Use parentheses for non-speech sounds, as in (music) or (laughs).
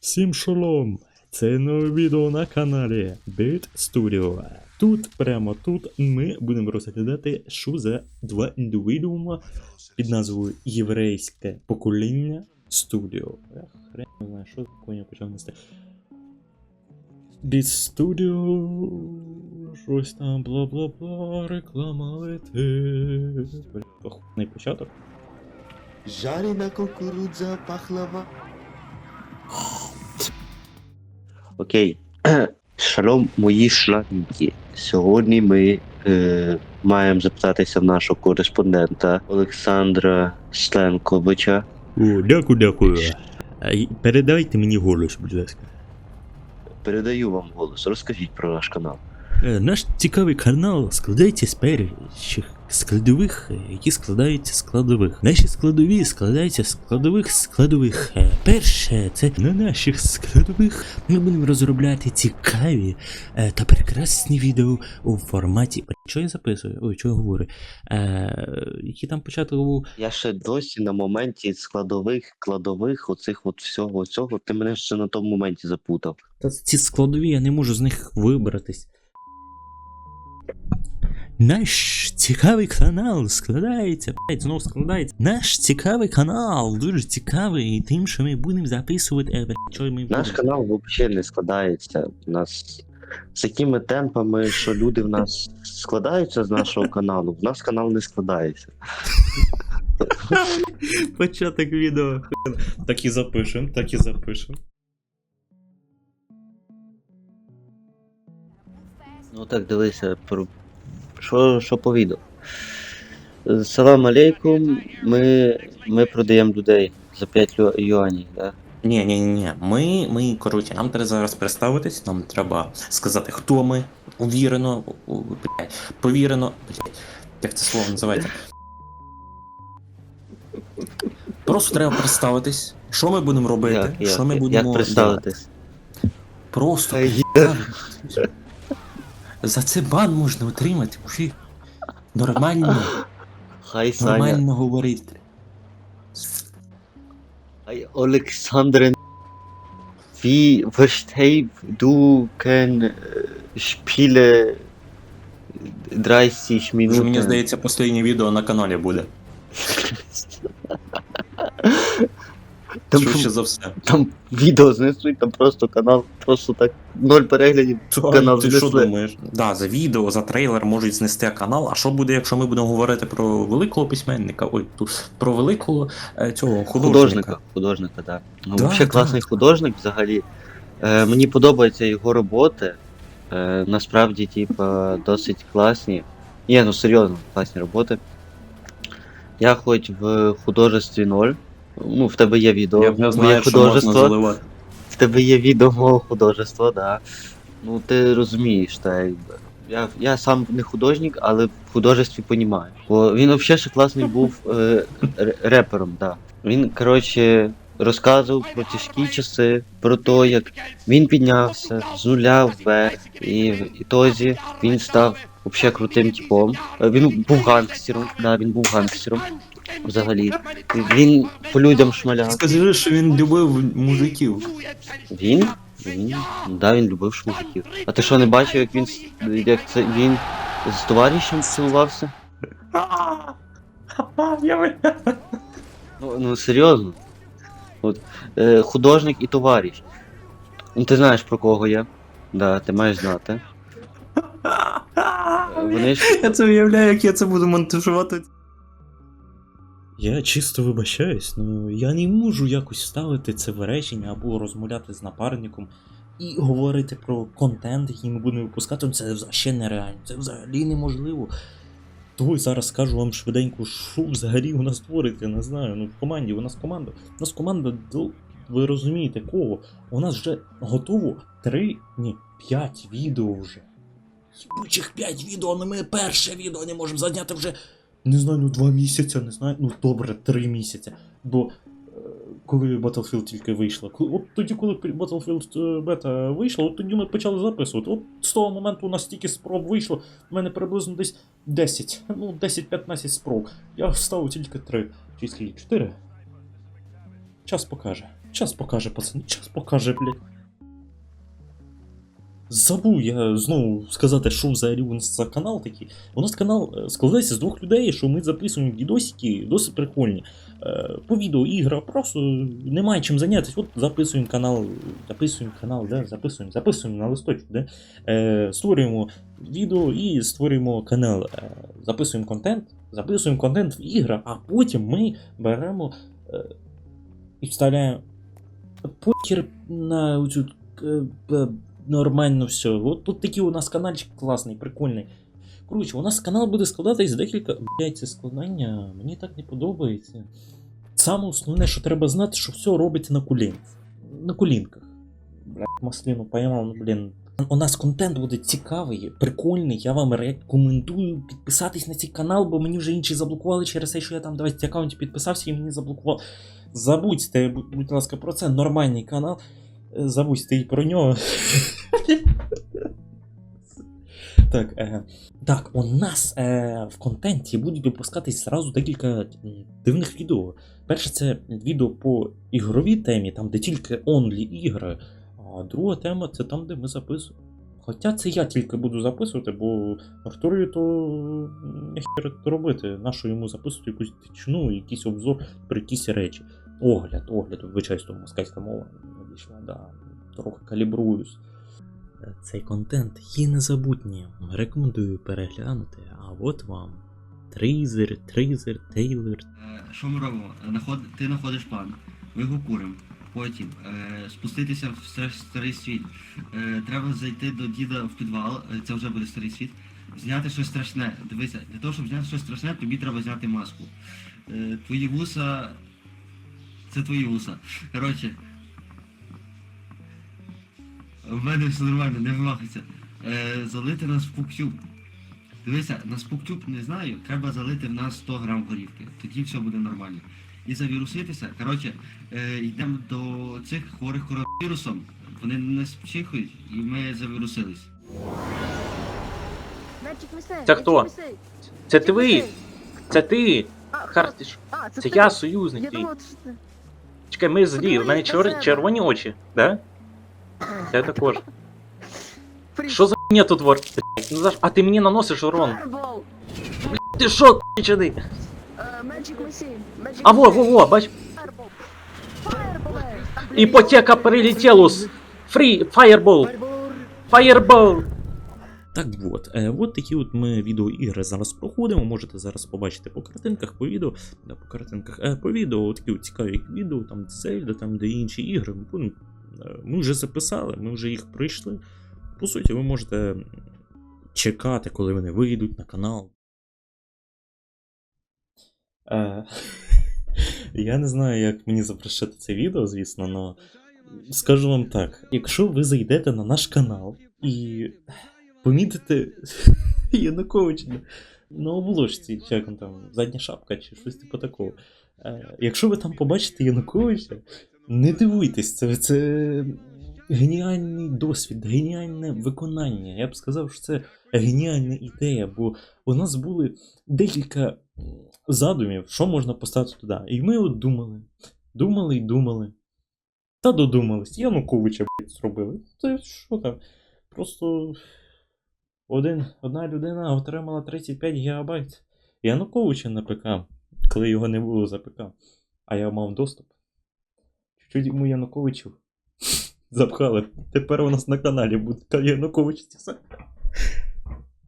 Всім шалом! Це нове відео на каналі Bit Studio. Тут, прямо тут, ми будемо розглядати, що за два індивідуума під назвою Єврейське покоління. Я хрен не знаю, що коня почав нести. Bit Studio, щось там бла-бла-бла, реклама летить. Бля, початок. Жарена кукурудза, пахлава. Окей. (clears throat) Шалом, мої шланки. Сьогодні ми е, маємо запитатися в нашого кореспондента Олександра Стенковича. О, дякую, дякую. Передайте мені голос, будь ласка. Передаю вам голос. Розкажіть про наш канал. Е, Наш цікавий канал складається з перших складових, які складаються з складових. Наші складові складаються з складових складових. Е, Перше, це на наших складових ми будемо розробляти цікаві е, та прекрасні відео у форматі. Що я записую? Ой, що я говорю? Е, який там початок був? Я ще досі на моменті складових, кладових, оцих от всього цього. Ти мене ще на тому моменті запутав. Та ці складові, я не можу з них вибратись. Наш цікавий канал складається, блядь, знову складається. Наш цікавий канал дуже цікавий тим, що ми будемо записувати. Е, що ми Наш канал взагалі не складається. У нас з такими темпами, що люди в нас складаються з нашого каналу, в нас канал не складається. (laughs) Початок відео. Так і запишемо, так і запишемо. Ну так дивися, про що, що по відео. Салам алейкум, ми, ми продаємо людей за 5 лю- юанів, да? Ні, ні, ні. Ми, ми, коротше, нам треба зараз представитись, нам треба сказати, хто ми. Увірено, блядь, повірено. Блядь, як це слово називається? Просто треба представитись, що ми будемо робити, Як, як, що ми будемо. як представитись? Просто представитись. За це бан можна отримати, мужик. Нормально, Хай Саня, нормально говорити. хай Олександр, wie versteht du kein Spiele 30 Вже мені здається, останнє відео на каналі буде. (laughs) Там, Швидше за все. там відео знесуть, там просто канал, просто так ноль переглядів. Канал ти що думаєш? Да, за відео, за трейлер можуть знести канал. А що буде, якщо ми будемо говорити про великого письменника? Ой, про великого е, цього художника. Художника, художника, так. Ну, Да, взагалі да. класний художник взагалі. Е, мені подобаються його роботи. Е, насправді, типа, досить класні. Ні, ну серйозно, класні роботи. Я хоч в художестві ноль. Ну, в тебе є відео. Я моє знаю, що можна художество. заливати. В тебе є відео мого художества, да. Ну ти розумієш, та якби. Я, я сам не художник, але в художестві понімаю. Бо він взагалі ще класний був е, репером, да. Він, коротше, розказував про тяжкі часи, про те, як він піднявся з нуля вверх, і в ітозі він став взагалі крутим типом. Е, Він був гангстером, да, він був гангстером. Взагалі. Він по людям шмаляв. Скажи, що він любив мужиків. Він? Він? Да, він любив мужиків. А ти що не бачив, як він с- як це він з товаришем цілувався? Ну, ну серйозно. От, е, художник і товариш. Ну ти знаєш про кого я? Да, ти маєш знати. Е, Вони ж. Я це уявляю, як я це буду монтажувати. Я чисто вибачаюсь, ну я не можу якось ставити це в речення або розмовляти з напарником і говорити про контент, який ми будемо випускати. Ну, Це взагалі нереально, це взагалі неможливо. То зараз скажу вам швиденько, що взагалі у нас твориться, не знаю. Ну, в команді, у нас команда. У нас команда, ви розумієте, кого? У нас вже готово три, ні, п'ять відео вже. Єбучих п'ять відео, але ми перше відео не можемо зайняти вже не знаю, ну два місяці, не знаю, ну добре, три місяці. Бо е, коли Battlefield тільки вийшла, от тоді, коли Battlefield е, бета вийшла, от тоді ми почали записувати. От з того моменту у нас стільки спроб вийшло, в мене приблизно десь 10, ну 10-15 спроб. Я вставив тільки 3. Чи скільки? 4? Час покаже. Час покаже, пацани, час покаже, блядь. Забув я знову сказати, що взагалі у нас за канал такий. У нас канал е, складається з двох людей, що ми записуємо відосики досить прикольні. Е, По відео ігра, просто немає чим зайнятися. От записуємо канал, записуємо канал, да? записуємо, записуємо на листочку, да? е, створюємо відео і створюємо канал. Записуємо контент, записуємо контент в ігра, а потім ми беремо і вставляємо покер на цю нормально все. От тут такий у нас каналчик класний, прикольний. Коротше, у нас канал буде складатись декілька. Блять, це складання мені так не подобається. Саме основне, що треба знати, що все робиться на колінках. На колінках. Блять, маслину поймав, ну блін. У нас контент буде цікавий, прикольний. Я вам рекомендую підписатись на цей канал, бо мені вже інші заблокували через те, що я там 20 аккаунтів підписався і мені заблокували. Забудьте, будь будь ласка, про це нормальний канал. Е, Забудьте про нього. Так, е, так, у нас е, в контенті будуть випускатись зразу декілька дивних відео. Перше, це відео по ігровій темі, там де тільки онлі ігри. А друга тема це там, де ми записуємо. Хоча це я тільки буду записувати, бо Артурові то нехер робити. Нащо йому записувати якусь тичну, якийсь обзор про якісь речі. Огляд, огляд, вибачаюсь, то москальська мова не да, трохи калібруюсь. Цей контент є незабутнім. Рекомендую переглянути, а от вам. Тризер, тризер, тейлер. Е, Що ми робимо? Наход... Ти знаходиш план. Ми його куримо. Потім е, спуститися в старий світ. Е, треба зайти до діда в підвал, е, це вже буде старий світ. Зняти щось страшне. Дивися, для того, щоб зняти щось страшне, тобі треба зняти маску. Е, твої вуса. Це твої вуса. Коротше. В мене все нормально, не вимахайся. Е, залити на спуктюб. Дивися, на спуктюб не знаю, треба залити в нас 100 грам горівки. Тоді все буде нормально. І завіруситися. Коротше, е, йдемо до цих хворих коронавірусом. Вони нас пчихають і ми завірусились. Це хто? Це ти ви? Це ти? Хар... Хартиш. А, Це ти. я союзник Я твій. думав, що ти. Чекай, ми злі, в мене червоні очі, да? Я також. Що за хуйня тут вор? Ну за а ти мені наносиш урон. Ти Magic Machine. Magic А во, во, во, бач, Fireball. Fireball. іпотека прилетілус. Фрі, фаєрбол, Fireball. фаєрбол. Так от, е, от такі от ми відеоігри зараз проходимо. Можете зараз побачити по картинках, по відео, да, по картинках, е, по відео, от такі от цікаві відео, там Зельда, там де інші ігри. Ми, будемо, ми вже записали, ми вже їх пройшли. По суті, ви можете чекати, коли вони вийдуть на канал. Е, (laughs) я не знаю, як мені запрошити це відео, звісно, але скажу вам так: якщо ви зайдете на наш канал і помітите (laughs) Януковича на- на обложці, як там, задня шапка чи щось типу такого. Е, якщо ви там побачите Януковича, не дивуйтесь, це, це геніальний досвід, геніальне виконання. Я б сказав, що це геніальна ідея, бо у нас були декілька задумів, що можна поставити туди. І ми от думали, думали і думали. Та додумались, Януковича блядь, зробили. Це що там? Просто один, одна людина отримала 35 гігабайт Януковича на ПК, коли його не було за ПК. А я мав доступ. Чуть-чуть йому Януковичів запхали. Тепер у нас на каналі буде Янукович.